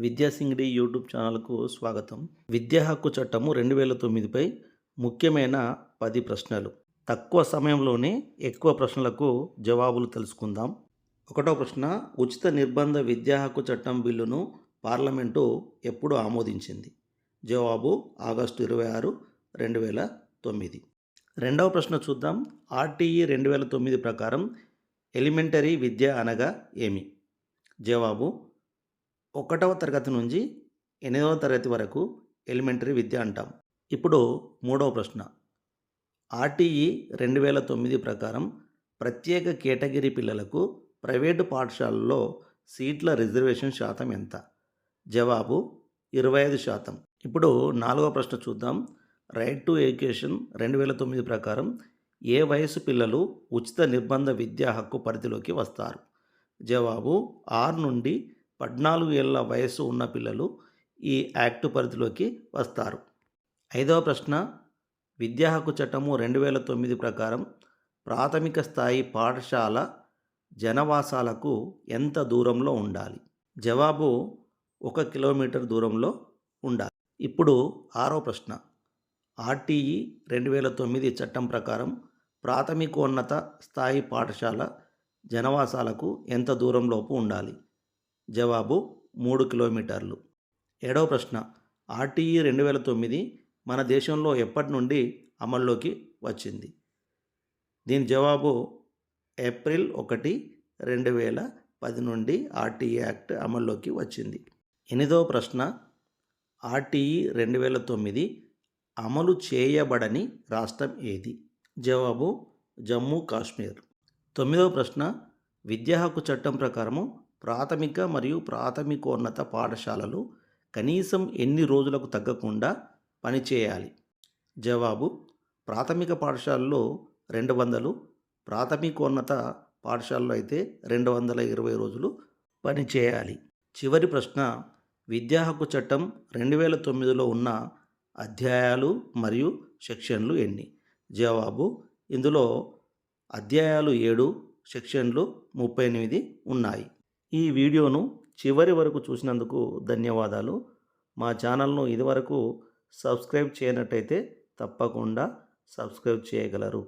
విద్యాసింగిడి YouTube ఛానల్కు స్వాగతం. విద్యా హక్కు చట్టము రెండు వేల తొమ్మిదిపై ముఖ్యమైన పది ప్రశ్నలు. తక్కువ సమయంలోనే ఎక్కువ ప్రశ్నలకు జవాబులు తెలుసుకుందాం. ఒకటో ప్రశ్న ఉచిత నిర్బంధ విద్యా హక్కు చట్టం బిల్లును పార్లమెంటు ఎప్పుడు ఆమోదించింది? జవాబు ఆగస్టు ఇరవై ఆరు రెండు వేల తొమ్మిది రెండవ ప్రశ్న చూద్దాం. ఆర్టీఈ రెండు వేల తొమ్మిది ప్రకారం ఎలిమెంటరీ విద్య అనగా ఏమి? జవాబు ఒకటవ తరగతి నుంచి ఎనిమిదవ తరగతి వరకు ఎలిమెంటరీ విద్య అంటాం. ఇప్పుడు మూడవ ప్రశ్న. ఆర్టీఈ రెండు వేల తొమ్మిది ప్రకారం ప్రత్యేక కేటగిరీ పిల్లలకు ప్రైవేటు పాఠశాలల్లో సీట్ల రిజర్వేషన్ శాతం ఎంత? జవాబు ఇరవై ఐదు శాతం. ఇప్పుడు నాలుగవ ప్రశ్న చూద్దాం. రైట్ టు ఎడ్యుకేషన్ రెండు వేల తొమ్మిది ప్రకారం ఏ వయసు పిల్లలు ఉచిత నిర్బంధ విద్యా హక్కు పరిధిలోకి వస్తారు? జవాబు ఆరు నుండి పద్నాలుగు ఏళ్ళ వయస్సు ఉన్న పిల్లలు ఈ యాక్ట్ పరిధిలోకి వస్తారు. ఐదవ ప్రశ్న విద్యా హక్కు చట్టము రెండు వేల తొమ్మిది ప్రకారం ప్రాథమిక స్థాయి పాఠశాల జనవాసాలకు ఎంత దూరంలో ఉండాలి? జవాబు ఒక కిలోమీటర్ దూరంలో ఉండాలి. ఇప్పుడు ఆరో ప్రశ్న ఆర్టీఈ రెండు వేల తొమ్మిది చట్టం ప్రకారం ప్రాథమికోన్నత స్థాయి పాఠశాల జనవాసాలకు ఎంత దూరంలోపు ఉండాలి? జవాబు మూడు కిలోమీటర్లు. ఏడవ ప్రశ్న. ఆర్టీఈ రెండు వేల తొమ్మిది మన దేశంలో ఎప్పటి నుండి అమల్లోకి వచ్చింది? దీని జవాబు ఏప్రిల్ ఒకటి రెండు వేల పది నుండి ఆర్టీఈ యాక్ట్ అమల్లోకి వచ్చింది. ఎనిమిదవ ప్రశ్న. ఆర్టీఈ రెండు వేల తొమ్మిది అమలు చేయబడని రాష్ట్రం ఏది? జవాబు జమ్మూ కాశ్మీర్. తొమ్మిదవ ప్రశ్న. విద్యా హక్కు చట్టం ప్రకారము ప్రాథమిక మరియు ప్రాథమికోన్నత పాఠశాలలు కనీసం ఎన్ని రోజులకు తగ్గకుండా పనిచేయాలి. జవాబు ప్రాథమిక పాఠశాలలో రెండు వందలు ప్రాథమికోన్నత పాఠశాలలో అయితే రెండు వందల ఇరవై రోజులు పనిచేయాలి. చివరి ప్రశ్న విద్యా హక్కు చట్టం రెండు వేల తొమ్మిదిలో ఉన్న అధ్యాయాలు మరియు సెక్షన్లు ఎన్ని? జవాబు ఇందులో అధ్యాయాలు ఏడు సెక్షన్లు ముప్పై ఎనిమిది ఉన్నాయి. ఈ వీడియోను చివరి వరకు చూసినందుకు ధన్యవాదాలు. మా ఛానల్ను ఇదివరకు సబ్స్క్రైబ్ చేయనట్టయితే తప్పకుండా సబ్స్క్రైబ్ చేయగలరు.